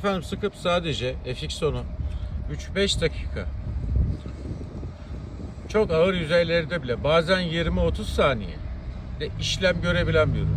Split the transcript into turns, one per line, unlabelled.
Efendim sıkıp sadece FX10'u 3-5 dakika çok ağır yüzeylerde bile bazen 20-30 saniye de işlem görebilen bir ürün.